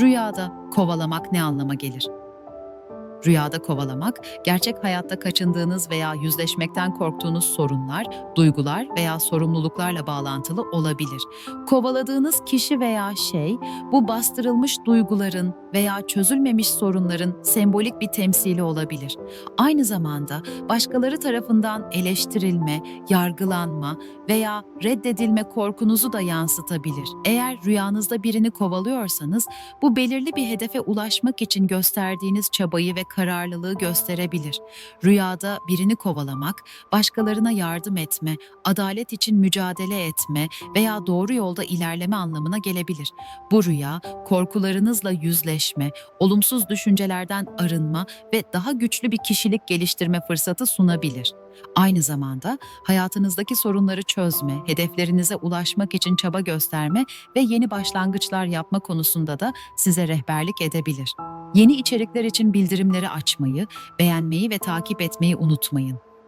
Rüyada kovalamak ne anlama gelir? Rüyada kovalamak, gerçek hayatta kaçındığınız veya yüzleşmekten korktuğunuz sorunlar, duygular veya sorumluluklarla bağlantılı olabilir. Kovaladığınız kişi veya şey, bu bastırılmış duyguların veya çözülmemiş sorunların sembolik bir temsili olabilir. Aynı zamanda başkaları tarafından eleştirilme, yargılanma veya reddedilme korkunuzu da yansıtabilir. Eğer rüyanızda birini kovalıyorsanız, bu belirli bir hedefe ulaşmak için gösterdiğiniz çabayı ve kararlılığı gösterebilir. Rüyada birini kovalamak, başkalarına yardım etme, adalet için mücadele etme veya doğru yolda ilerleme anlamına gelebilir. Bu rüya, korkularınızla yüzleşme, olumsuz düşüncelerden arınma ve daha güçlü bir kişilik geliştirme fırsatı sunabilir. Aynı zamanda hayatınızdaki sorunları çözme, hedeflerinize ulaşmak için çaba gösterme ve yeni başlangıçlar yapma konusunda da size rehberlik edebilir. Yeni içerikler için bildirimleri açmayı, beğenmeyi ve takip etmeyi unutmayın.